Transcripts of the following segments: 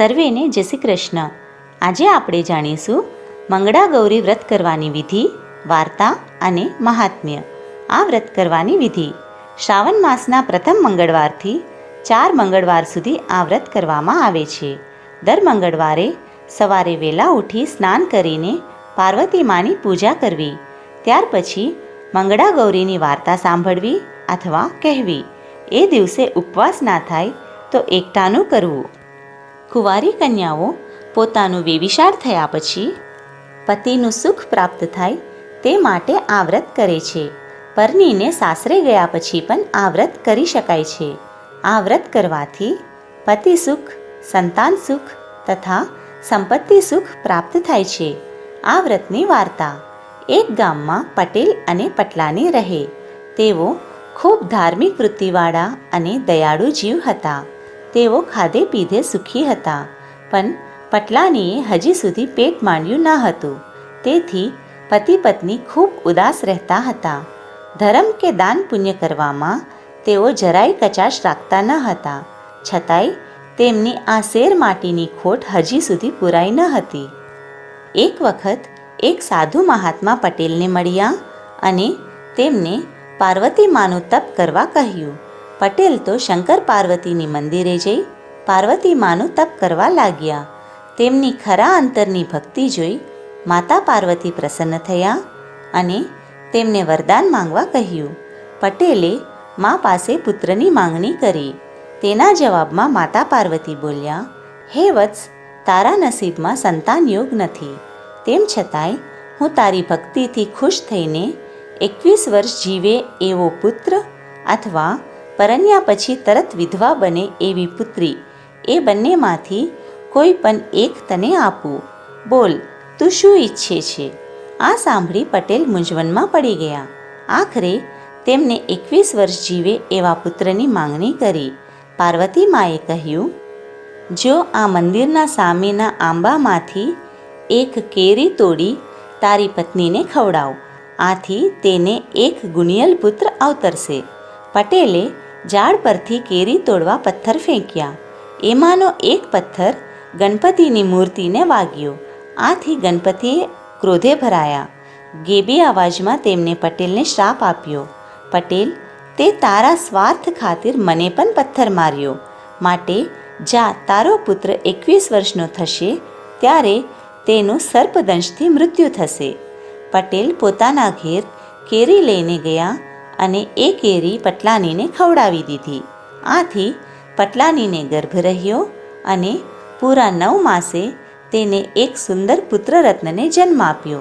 સર્વેને જય શ્રી કૃષ્ણ. આજે આપણે જાણીશું મંગળા ગૌરી વ્રત કરવાની વિધિ, વાર્તા અને મહાત્મ્ય. આ વ્રત કરવાની વિધિ. શ્રાવણ માસના પ્રથમ મંગળવારથી ચાર મંગળવાર સુધી આ વ્રત કરવામાં આવે છે. દર મંગળવારે સવારે વહેલા ઉઠી સ્નાન કરીને પાર્વતી માની પૂજા કરવી. ત્યાર પછી મંગળા ગૌરીની વાર્તા સાંભળવી અથવા કહેવી. એ દિવસે ઉપવાસ ના થાય તો એકટાનું કરવું. કુંવારી કન્યાઓ પોતાનું વેવિશાળ થયા પછી પતિનું સુખ પ્રાપ્ત થાય તે માટે આ વ્રત કરે છે. પરનીને સાસરે ગયા પછી પણ આ વ્રત કરી શકાય છે. આ વ્રત કરવાથી પતિ સુખ, સંતાન સુખ તથા સંપત્તિ સુખ પ્રાપ્ત થાય છે. આ વ્રતની વાર્તા એક ગામમાં પટેલ અને પટલાની રહે. તેઓ ખૂબ ધાર્મિક વૃત્તિવાળા અને દયાળુ જીવ હતા. તેઓ ખાધે પીધે સુખી હતા. પણ પટલાનીએ હજી સુધી પેટ માંડ્યું ન હતું. તેથી પતિ પત્ની ખૂબ ઉદાસ રહેતા હતા. ધર્મ કે દાન પુણ્ય કરવામાં તેઓ જરાય કચાશ રાખતા ન હતા. છતાંય તેમની આ શેર માટીની ખોટ હજી સુધી પૂરાઈ ન હતી. એક વખત એક સાધુ મહાત્મા પટેલને મળ્યા અને તેમને પાર્વતી માનું તપ કરવા કહ્યું. પટેલ તો શંકર પાર્વતીની મંદિરે જઈ પાર્વતી માનું તપ કરવા લાગ્યા. તેમની ખરા અંતરની ભક્તિ જોઈ માતા પાર્વતી પ્રસન્ન થયા અને તેમને વરદાન માંગવા કહ્યું, પટેલે મા પાસે પુત્રની માંગણી કરી. તેના જવાબમાં માતા પાર્વતી બોલ્યા, હે વત્સ, તારા નસીબમાં સંતાન યોગ નથી. તેમ છતાંય હું તારી ભક્તિથી ખુશ થઈને એકવીસ વર્ષ જીવે એવો પુત્ર અથવા પરણ્યા પછી તરત વિધવા બને એવી પુત્રી. એ બંનેમાંથી કોઈ પણ એક તને આપું. બોલ, તું શું ઈચ્છે છે? આ સાંભળી પટેલ મૂંઝવણમાં પડી ગયા. આખરે તેમને એકવીસ વર્ષ જીવે એવા પુત્રની માંગણી કરી. પાર્વતી માએ કહ્યું, જો આ મંદિરના સામેના આંબામાંથી એક કેરી તોડી તારી પત્નીને ખવડાવ. આથી તેને એક ગુનિયલ પુત્ર અવતરશે. પટેલે ઝાડ પરથી કેરી તોડવા પથ્થર ફેંક્યા. એમાંનો એક પથ્થર ગણપતિની મૂર્તિને વાગ્યો. આથી ગણપતિએ ક્રોધે ભરાયા. ગેબી અવાજમાં તેમને પટેલને શ્રાપ આપ્યો. પટેલ, તે તારા સ્વાર્થ ખાतिर મને પણ પથ્થર માર્યો. માટે જા તારો પુત્ર એકવીસ વર્ષનો થશે, ત્યારે તેનું સર્પદંશથી મૃત્યુ થશે. પટેલ પોતાના ઘેર કેરી લઈને ગયા અને એ કેરી પટલાનીને ખવડાવી દીધી. આથી પટલાનીને ગર્ભ રહ્યો અને પૂરા નવ માસે તેને એક સુંદર પુત્રરત્નને જન્મ આપ્યો.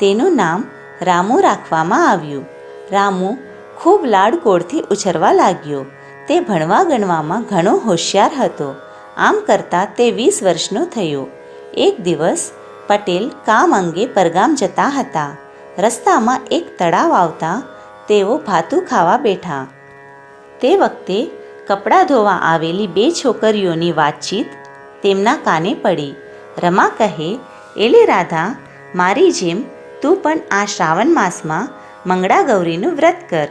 તેનું નામ રામુ રાખવામાં આવ્યું. રામુ ખૂબ લાડકોડથી ઉછરવા લાગ્યો. તે ભણવા ગણવામાં ઘણો હોશિયાર હતો. આમ કરતાં તે વીસ વર્ષનો થયો. એક દિવસ પટેલ કામ અંગે પરગામ જતા હતા. રસ્તામાં એક તળાવ આવતા તેઓ ભાતું ખાવા બેઠા. તે વખતે કપડાં ધોવા આવેલી બે છોકરીઓની વાતચીત તેમના કાને પડી. રમા કહે, એલે રાધા, મારી જેમ તું પણ આ શ્રાવણ માસમાં મંગળા ગૌરીનું વ્રત કર.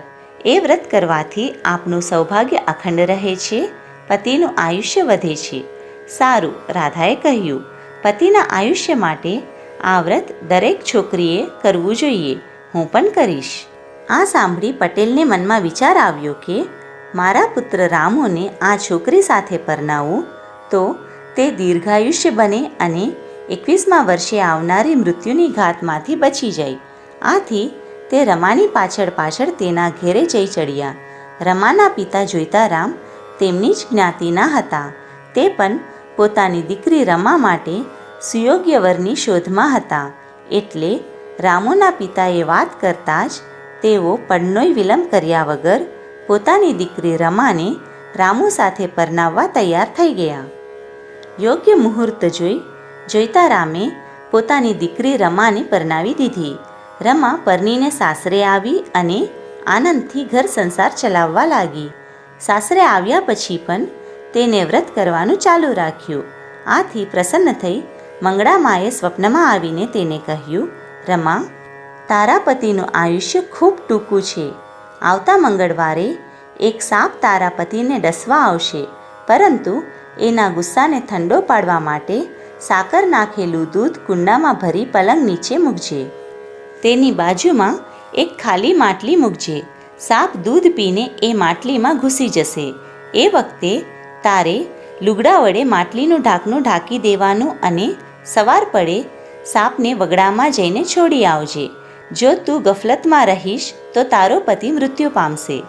એ વ્રત કરવાથી આપનું સૌભાગ્ય અખંડ રહે છે, પતિનું આયુષ્ય વધે છે. સારું, રાધાએ કહ્યું, પતિના આયુષ્ય માટે આ વ્રત દરેક છોકરીએ કરવું જોઈએ. હું પણ કરીશ. આ સાંભળી પટેલને મનમાં વિચાર આવ્યો કે, મારા પુત્ર રામોને આ છોકરી સાથે પરણાવું તો તે દીર્ઘાયુષ્ય બને અને એકવીસમા વર્ષે આવનારી મૃત્યુની ઘાતમાંથી બચી જાય. આથી તે રમાની પાછળ પાછળ તેના ઘેરે જઈ ચડ્યા. રમાના પિતા જોઈતા રામ તેમની જ જ્ઞાતિના હતા. તે પણ પોતાની દીકરી રમા માટે સુયોગ્ય વરની શોધમાં હતા. એટલે રામોના પિતાએ વાત કરતાં જ તેઓ પડનોય વિલંબ કર્યા વગર પોતાની દીકરી રમાને રામુ સાથે પરણાવવા તૈયાર થઈ ગયા. યોગ્ય મુહૂર્ત જોઈ જોઈતા રામે પોતાની દીકરી રમાને પરણાવી દીધી. રમા પરનીને સાસરે આવી અને આનંદથી ઘર સંસાર ચલાવવા લાગી. સાસરે આવ્યા પછી પણ તેને વ્રત કરવાનું ચાલુ રાખ્યું. આથી પ્રસન્ન થઈ મંગળામાએ સ્વપ્નમાં આવીને તેને કહ્યું, રમા તારા પતિનું આયુષ્ય ખૂબ ટૂંકું છે. આવતા મંગળવારે એક સાપ તારા પતિને ડસવા આવશે. પરંતુ એના ગુસ્સાને ઠંડો પાડવા માટે સાકર નાખેલું દૂધ કુંડામાં ભરી પલંગ નીચે મૂકજે. તેની બાજુમાં એક ખાલી માટલી મૂકજે. સાપ દૂધ પીને એ માટલીમાં ઘૂસી જશે. એ વખતે તારે લુગડા વડે માટલીનું ઢાંકણું ઢાંકી દેવાનું અને સવાર પડે સાપને વગડામાં જઈને છોડી આવજે. જો તું ગફલતમાં રહીશ, તો તારો પતિ મૃત્યુ પામશે.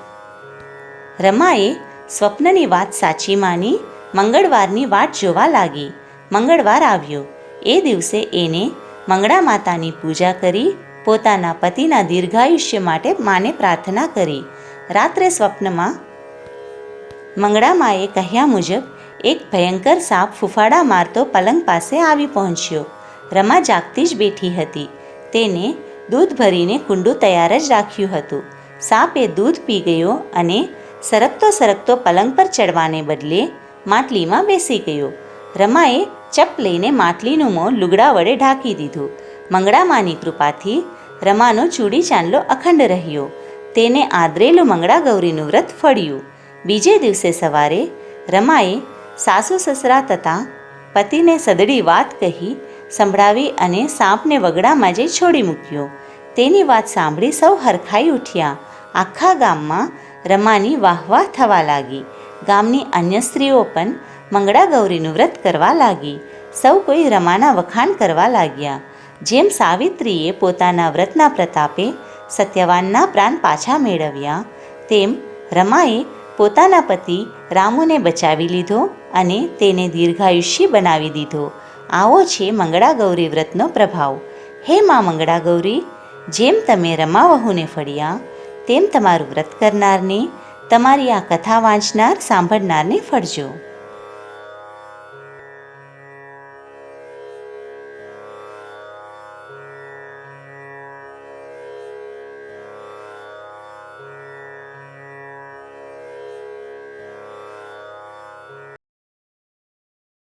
રમાએ સ્વપ્નની વાત સાચી માની, મંગળવારની વાટ જોવા લાગી. મંગળવાર આવ્યો. એ દિવસે એને મંગળા માતાની પૂજા કરી, પોતાના પતિના દીર્ઘાયુષ્ય માટે માને પ્રાર્થના કરી. રાત્રે સ્વપ્નમાં મંગળામાએ કહ્યા મુજબ, એક ભયંકર સાપ ફૂફાડા મારતો પલંગ પાસે આવી પહોંચ્યો. રમા જાગતી જ બેઠી હતી. તેને દૂધ ભરીને કુંડું તૈયાર જ રાખ્યું હતું. સાપે દૂધ પી ગયો અને સરકતો સરકતો પલંગ પર ચડવાને બદલે માટલીમાં બેસી ગયો. રમાએ ચપ લઈને માટલીનું મોં લુગડા વડે ઢાંકી દીધું. મંગળામાની કૃપાથી રમાનો ચૂડી ચાંદલો અખંડ રહ્યો. તેને આદરેલું મંગળા ગૌરીનું વ્રત ફળ્યું. બીજે દિવસે સવારે રમાએ સાસુ સસરા તથા પતિને સદડી વાત કહી સંભળાવી અને સાપને વગડામાં જઈ છોડી મૂક્યો. તેની વાત સાંભળી સૌ હરખાઈ ઉઠ્યા. આખા ગામમાં રમાની વાહવાહ થવા લાગી. ગામની અન્ય સ્ત્રીઓ પણ મંગળા ગૌરીનું વ્રત કરવા લાગી. સૌ કોઈ રમાના વખાણ કરવા લાગ્યા. જેમ સાવિત્રીએ પોતાના વ્રતના પ્રતાપે સત્યવાનના પ્રાણ પાછા મેળવ્યા, તેમ રમાએ પોતાના પતિ રામુને બચાવી લીધો અને તેને દીર્ઘાયુષ્ય બનાવી દીધો. આવો છે મંગળા ગૌરી વ્રતનો પ્રભાવ. હે મા મંગળા ગૌરી, જેમ તમે રમાવહુને ફળ્યા, તેમ તમારું વ્રત કરનારને, તમારી આ કથા વાંચનાર સાંભળનારને ફળજો.